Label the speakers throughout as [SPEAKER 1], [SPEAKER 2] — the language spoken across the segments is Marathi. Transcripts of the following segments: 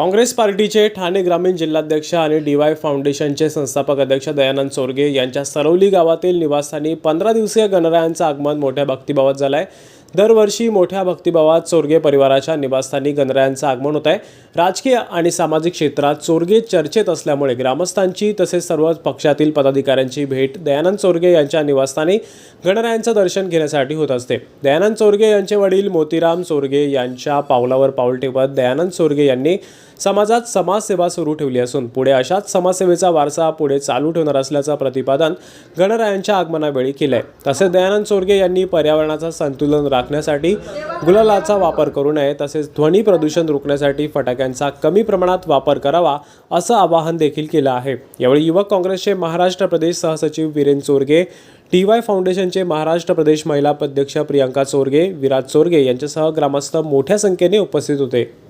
[SPEAKER 1] काँग्रेस पार्टीचे ठाणे ग्रामीण जिल्हाध्यक्ष आणि डी वाय फाउंडेशनचे संस्थापक अध्यक्ष दयानंद चोरगे यांच्या सरवली गावातील निवासस्थानी पंधरा दिवसीय गणरायांचं आगमन मोठ्या भक्तिभावात झालं आहे दरवर्षी मोठ्या भक्तिभावात चोरगे परिवाराच्या निवासस्थानी गणरायांचं आगमन होत आहे राजकीय आणि सामाजिक क्षेत्रात चोरगे चर्चेत असल्यामुळे ग्रामस्थांची तसेच सर्व पक्षातील पदाधिकाऱ्यांची भेट दयानंद चोरगे यांच्या निवासस्थानी गणरायांचं दर्शन घेण्यासाठी होत असते. दयानंद चोरगे यांचे वडील मोतीराम चोरगे यांच्या पावलावर पाऊल ठेवत दयानंद चोरगे यांनी समाजात समाजसेवा सुरू ठेवली असून पुढे अशाच समाजसेवेचा वारसा पुढे चालू ठेवणार असल्याचं प्रतिपादन गणरायांच्या आगमनावेळी केलंय. तसेच दयानंद चोरगे यांनी पर्यावरणाचं संतुलन राखण्यासाठी गुलालाचा वापर करू नये तसेच ध्वनी प्रदूषण रोखण्यासाठी फटाक्यांचा कमी प्रमाणात वापर करावा असं आवाहन देखील केलं आहे. यावेळी युवक काँग्रेसचे महाराष्ट्र प्रदेश सहसचिव वीरेन चोरगे टी वाय फाउंडेशनचे महाराष्ट्र प्रदेश महिला अध्यक्ष प्रियांका चोरगे विराज चोरगे यांच्यासह ग्रामस्थ मोठ्या संख्येने उपस्थित होते.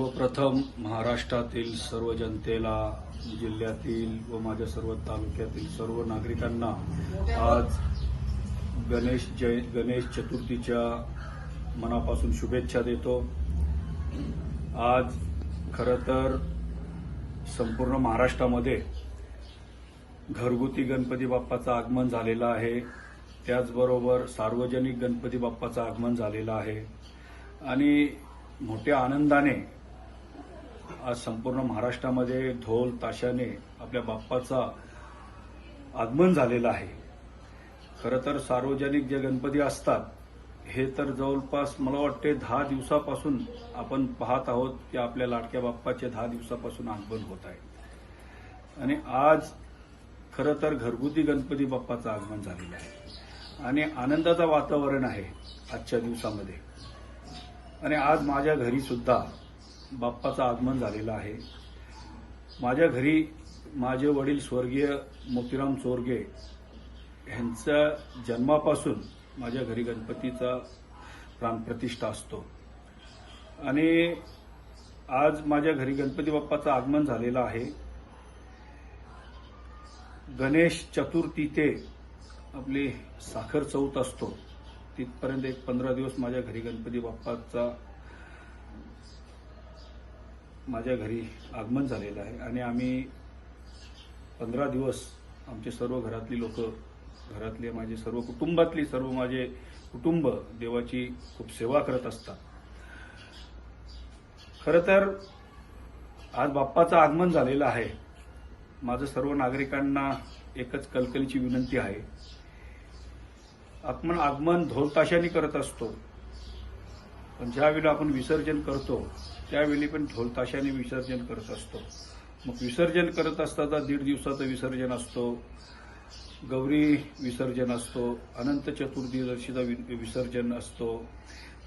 [SPEAKER 2] सर्वप्रथम महाराष्ट्रातील सर्व जनतेला जिल्ह्यातील व माझ्या सर्व तालुक्यातील सर्व नागरिकांना आज गणेश जय गणेश चतुर्थीच्या मनापासून शुभेच्छा देतो. आज खरं तर संपूर्ण महाराष्ट्रामध्ये घरगुती गणपती बाप्पाचं आगमन झालेलं आहे. त्याचबरोबर सार्वजनिक गणपती बाप्पाचं आगमन झालेलं आहे. आणि मोठ्या आनंदाने आज संपूर्ण महाराष्ट्रामध्ये ढोल ताशाने आपल्या बाप्पाचा आगमन झालेलं आहे. खरं तर सार्वजनिक जे गणपती असतात हे तर जवळपास मला वाटते दहा दिवसापासून आपण पाहत आहोत की आपल्या लाडक्या बाप्पाचे दहा दिवसापासून आगमन होत आहे. आणि आज खरं तर घरगुती गणपती बाप्पाचं आगमन झालेलं आहे. आणि आनंदाचं वातावरण आहे आजच्या दिवसामध्ये. आणि आज माझ्या घरी सुद्धा बाप्पाचं आगमन झालेलं आहे. माझ्या घरी माझे वडील स्वर्गीय मोतीराम चोरगे ह्यांचा जन्मापासून माझ्या घरी गणपतीचा प्राणप्रतिष्ठा असतो. आणि आज माझ्या घरी गणपती बाप्पाचं आगमन झालेलं आहे. गणेश चतुर्थी ते आपली साखर चौथ असतो. तिथपर्यंत एक पंधरा दिवस माझ्या घरी गणपती बाप्पाचा माझ्या घरी आगमन झालेलं आहे आणि आम्ही पंधरा दिवस आमचे सर्व घरातली लोक घरातले माझे सर्व कुटुंबातली सर्व माझे कुटुंब देवाची खूप सेवा करत असतात. खरं तर आज बाप्पाचं आगमन झालेलं आहे. माझं सर्व नागरिकांना एकच कलकलीची विनंती आहे. आपण आगमन ढोलताशाने करत असतो. पण ज्यावेळी आपण विसर्जन करतो त्यावेळी पण ढोलताशाने विसर्जन करत असतो. मग विसर्जन करत असताना दीड दिवसाचं विसर्जन असतो गौरी विसर्जन असतो अनंत चतुर्दशीचा वि- विसर्जन असतो.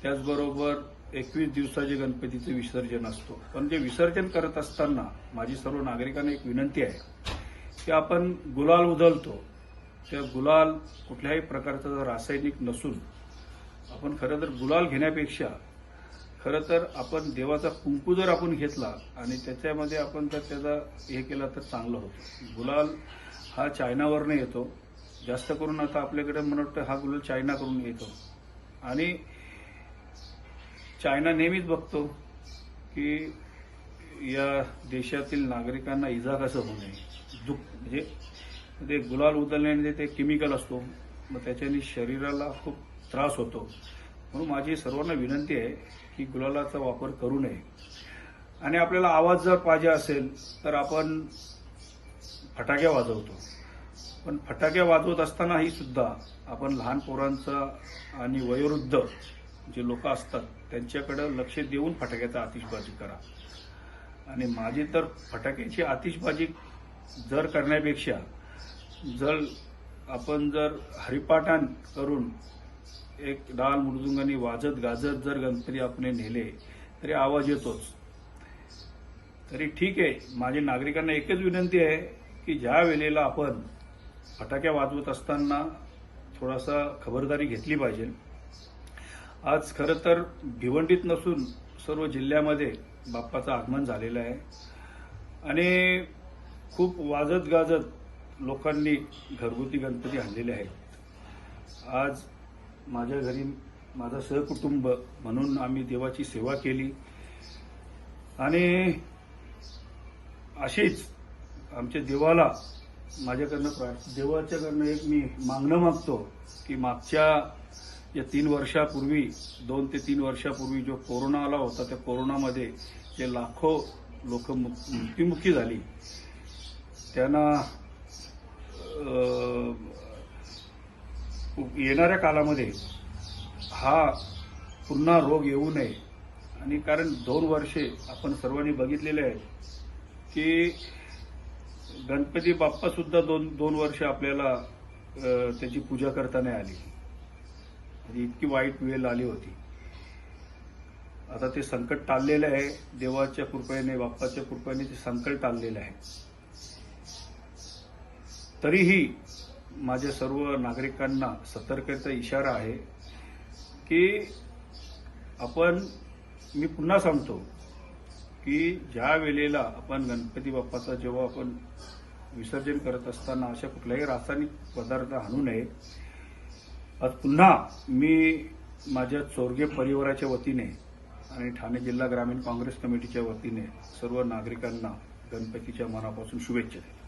[SPEAKER 2] त्याचबरोबर एकवीस दिवसाचे गणपतीचं विसर्जन असतो. पण जे विसर्जन करत असताना माझी सर्व नागरिकांना एक विनंती आहे की आपण गुलाल उधळतो. त्या गुलाल कुठल्याही प्रकारचा रासायनिक नसून आपण खरं तर गुलाल घेण्यापेक्षा खरं तर आपण देवाचा कुंकू जर आपण घेतला आणि त्याच्यामध्ये आपण जर त्याचा हे केला तर चांगलं होतं. गुलाल हा चायनावरनं येतो. जास्त करून आता आपल्याकडे मला वाटतं हा गुलाल चायनाकडून येतो. आणि चायना नेहमीच बघतो की या देशातील नागरिकांना इजा कसं होऊ नये. दुःख म्हणजे ते गुलाल उधळल्याने ते केमिकल असतो. मग त्याच्याने शरीराला खूप त्रास होतो. म्हणून माझी सर्वांना विनंती आहे की गुलालाचा वापर करू नये. आणि आपल्याला आवाज जर पाहिजे असेल तर आपण फटाक्या वाजवतो. पण फटाक्या वाजवत असतानाही सुद्धा आपण लहान पोरांचा आणि वयोवृद्ध जे लोक असतात त्यांच्याकडं लक्ष देऊन फटाक्याचा आतिषबाजी करा. आणि माझी तर फटाक्याची आतिषबाजी जर करण्यापेक्षा जर आपण जर हरिपाठान करून एक डाल मृदुंगाने वाजत गाजत जर गणपती आपण नेले तरी आवाज येतोच. तरी ठीक आहे माझे नागरिकांना एकच विनंती आहे की ज्या वेळेला आपण फटाक्या वाजवत असताना थोडासा खबरदारी घेतली पाहिजे. आज खरं तर भिवंडीत नसून सर्व जिल्ह्यामध्ये बाप्पाचं आगमन झालेलं आहे. आणि खूप वाजत गाजत लोकांनी घरगुती गणपती आणलेले आहेत. आज माझ्या घरी माझा सहकुटुंब म्हणून आम्ही देवाची सेवा केली. आणि अशीच आमच्या देवाला माझ्याकडनं प्रार्थ देवाच्याकडनं एक मी मागणं मागतो की मागच्या या तीन वर्षापूर्वी दोन ते तीन वर्षापूर्वी जो कोरोना आला होता त्या कोरोनामध्ये जे लाखो लोक मृत्युमुखी झाली. त्यांना येणाऱ्या कालामध्ये हा पुन्हा रोग येऊ नये. आणि कारण दोन वर्षे आपण सर्वांनी बघितलेले आहे की गणपती बाप्पासुद्धा दोन दोन वर्ष आपल्याला त्याची पूजा करता नाही आली. म्हणजे इतकी वाईट वेळ आली होती. आता ते संकट टाळलेलं आहे. देवाच्या कृपेने बाप्पाच्या कृपेने ते संकट टाळलेलं आहे. तरीही माझ्या सर्व नागरिकांना सतर्कतेचा इशारा आहे की आपण मी पुन्हा सांगतो की ज्या वेळेला आपण गणपती बाप्पाचा जेव्हा आपण विसर्जन करत असताना अशा कुठल्याही रासायनिक पदार्थ आणू नये आज पुन्हा मी माझ्या चोरगे परिवाराच्या वतीने आणि ठाणे जिल्हा ग्रामीण काँग्रेस कमिटीच्या वतीने सर्व नागरिकांना गणपतीच्या मनापासून शुभेच्छा देतो.